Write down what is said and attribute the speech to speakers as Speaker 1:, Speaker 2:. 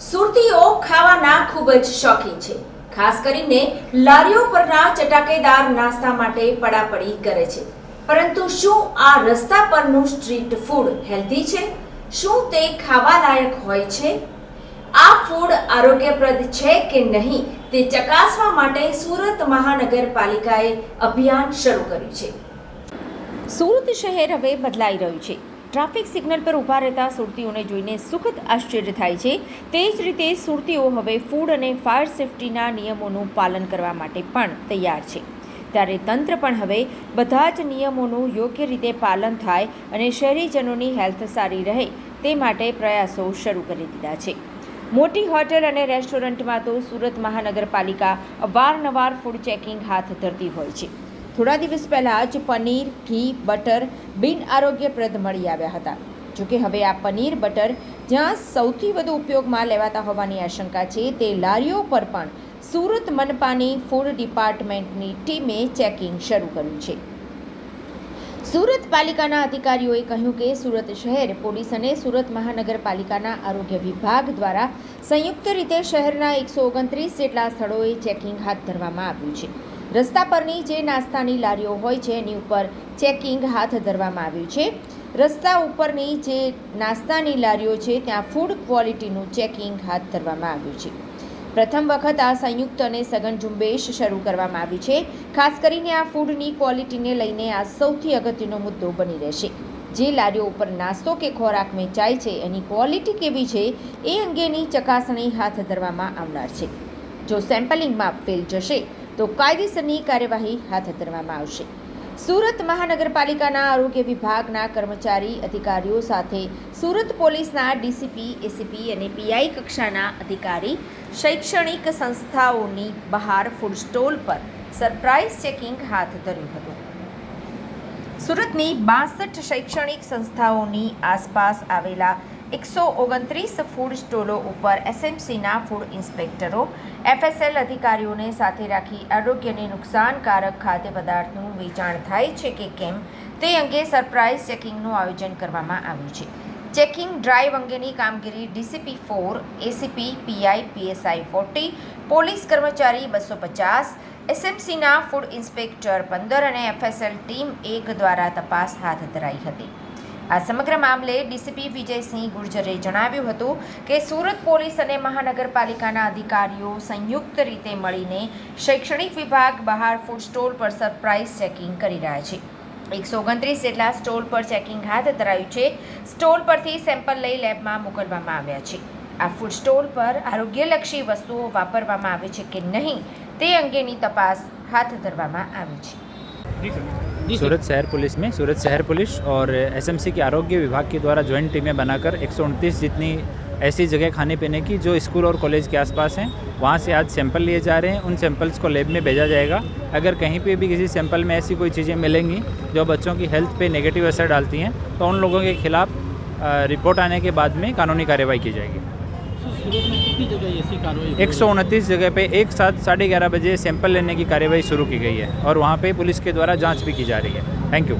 Speaker 1: સુરતીઓ ખાવાના ખૂબ જ શોખીન છે. ખાસ કરીને લારીઓ પરના ચટાકેદાર નાસ્તા માટે પડાપડી કરે છે. પરંતુ શું આ રસ્તા પરનું સ્ટ્રીટ ફૂડ હેલ્ધી છે? શું તે ખાવા લાયક હોય છે? આ ફૂડ આરોગ્યપ્રદ છે કે નહીં તે ચકાસવા માટે સુરત મહાનગરપાલિકાએ અભિયાન શરૂ કર્યું છે. સુરત શહેર હવે બદલાઈ રહ્યું છે. ટ્રાફિક સિગ્નલ પર ઊભા રહેતા સુરતીઓને જોઈને સુખદ આશ્ચર્ય થાય છે. તે જ રીતે સુરતીઓ હવે ફૂડ અને ફાયર સેફટીના નિયમોનું પાલન કરવા માટે પણ તૈયાર છે. ત્યારે તંત્ર પણ હવે બધા જ નિયમોનું યોગ્ય રીતે પાલન થાય અને શહેરીજનોની હેલ્થ સારી રહે તે માટે પ્રયાસો શરૂ કરી દીધા છે. મોટી હોટેલ અને રેસ્ટોરન્ટમાં તો સુરત મહાનગરપાલિકા અવારનવાર ફૂડ ચેકિંગ હાથ ધરતી હોય છે. થોડા દિવસ પહેલાં જ પનીર, ઘી, બટર બિન આરોગ્યપ્રદ મળી આવ્યા હતા. જોકે હવે આ પનીર, બટર જ્યાં સૌથી વધુ ઉપયોગમાં લેવાતા હોવાની આશંકા છે, તે લારીઓ પર પણ સુરત મનપાની ફૂડ ડિપાર્ટમેન્ટની ટીમે ચેકિંગ શરૂ કર્યું છે. સુરત પાલિકાના અધિકારીઓએ કહ્યું કે સુરત શહેર પોલીસ અને સુરત મહાનગરપાલિકાના આરોગ્ય વિભાગ દ્વારા સંયુક્ત રીતે શહેરના એકસો ઓગણત્રીસ જેટલા સ્થળોએ ચેકિંગ હાથ ધરવામાં આવ્યું છે. રસ્તા પરની જે નાસ્તાની લારીઓ હોય છે, એની ઉપર ચેકિંગ હાથ ધરવામાં આવ્યું છે. રસ્તા ઉપરની જે નાસ્તાની લારીઓ છે, ત્યાં ફૂડ ક્વોલિટીનું ચેકિંગ હાથ ધરવામાં આવ્યું છે. પ્રથમ વખત આ સંયુક્ત અને સઘન ઝુંબેશ શરૂ કરવામાં આવી છે. ખાસ કરીને આ ફૂડની ક્વોલિટીને લઈને આ સૌથી અગત્યનો મુદ્દો બની રહેશે. જે લારીઓ ઉપર નાસ્તો કે ખોરાક વેચાય છે, એની ક્વોલિટી કેવી છે, એ અંગેની ચકાસણી હાથ ધરવામાં આવનાર છે. જો સેમ્પલિંગમાં ફેલ જશે તો કાયદેસરની કાર્યવાહી હાથ ધરવામાં આવશે. સુરત મહાનગરપાલિકાના આરોગ્ય વિભાગના કર્મચારી અધિકારીઓ સાથે સુરત પોલીસના ડીસીપી, એસીપી અને પીઆઈ કક્ષાના અધિકારી શૈક્ષણિક સંસ્થાઓની બહાર ફૂડ સ્ટોલ પર સરપ્રાઇઝ ચેકિંગ હાથ ધર્યું હતું. સુરતની બાસઠ શૈક્ષણિક સંસ્થાઓની આસપાસ આવેલા એકસો ઓગણત્રીસ ફૂડ સ્ટોલો ઉપર એસએમસીના ફૂડ ઇન્સ્પેક્ટરો એફએસએલ અધિકારીઓને સાથે રાખી આરોગ્યને નુકસાનકારક ખાદ્ય પદાર્થનું વેચાણ થાય છે કે કેમ તે અંગે સરપ્રાઇઝ ચેકિંગનું આયોજન કરવામાં આવ્યું છે. ચેકિંગ ડ્રાઈવ અંગેની કામગીરી DCP four ACP PI PSI forty police કર્મચારી બસો પચાસ એસએમસીના ફૂડ ઇન્સ્પેક્ટર પંદર અને એફએસએલ ટીમ એક દ્વારા તપાસ હાથ ધરાઈ હતી. આ સમગ્ર મામલે ડીસીપી વિજયસિંહ ગુર્જરે જણાવ્યું હતું કે સુરત પોલીસ અને મહાનગરપાલિકાના અધિકારીઓ સંયુક્ત રીતે મળીને શૈક્ષણિક વિભાગ બહાર ફૂડ સ્ટોલ પર સરપ્રાઇઝ ચેકિંગ કરી રહ્યા છે. એકસો ઓગણત્રીસ જેટલા સ્ટોલ પર ચેકિંગ હાથ ધરાયું છે. સ્ટોલ પરથી સેમ્પલ લઈ લેબમાં મોકલવામાં આવ્યા છે. આ ફૂડ સ્ટોલ પર આરોગ્યલક્ષી વસ્તુઓ વાપરવામાં આવે છે કે નહીં તે અંગેની તપાસ હાથ ધરવામાં આવી છે
Speaker 2: जी सर जी सर
Speaker 3: सूरत शहर पुलिस में सूरत शहर पुलिस और एसएमसी के आरोग्य विभाग के द्वारा ज्वाइंट टीमें बनाकर एक जितनी ऐसी जगह खाने पीने की जो स्कूल और कॉलेज के आसपास हैं वहाँ से आज सैंपल लिए जा रहे हैं उन सैंपल्स को लेब में भेजा जाएगा अगर कहीं पे भी किसी सैंपल में ऐसी कोई चीज़ें मिलेंगी जो बच्चों की हेल्थ पे नेगेटिव असर डालती हैं तो उन लोगों के खिलाफ अ, रिपोर्ट आने के बाद में कानूनी कार्रवाई की जाएगी एक सौ उनतीस जगह पे एक साथ साढ़े ग्यारह बजे सैंपल लेने की कार्यवाही शुरू की गई है और वहाँ पे पुलिस के द्वारा जांच भी की जा रही है थैंक यू